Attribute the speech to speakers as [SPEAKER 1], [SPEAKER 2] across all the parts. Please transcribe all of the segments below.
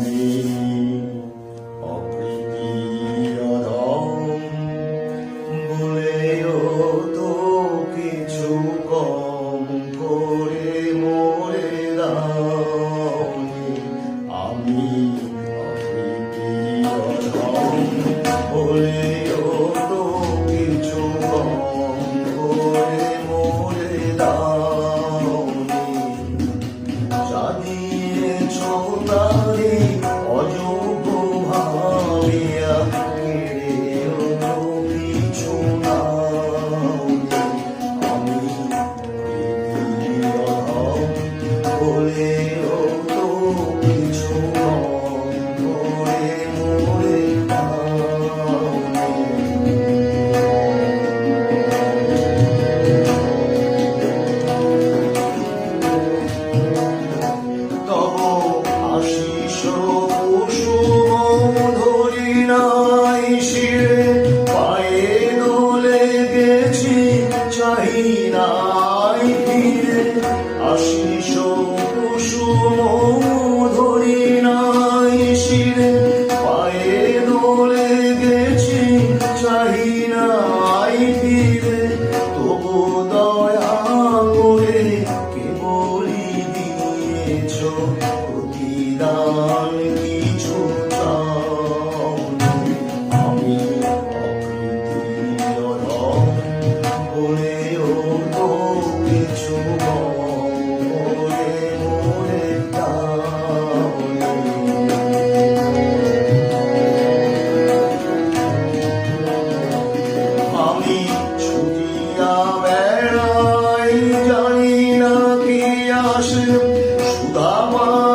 [SPEAKER 1] Amen. গেছি চাই নাই ফিরে। আশিস কুসুম ধরি নাই শিরে। পায়ে দোলে গেছি চাই নাই ফিরে। তবু দয় সুদামা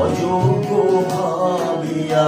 [SPEAKER 1] অযোগ্য ভাবিয়া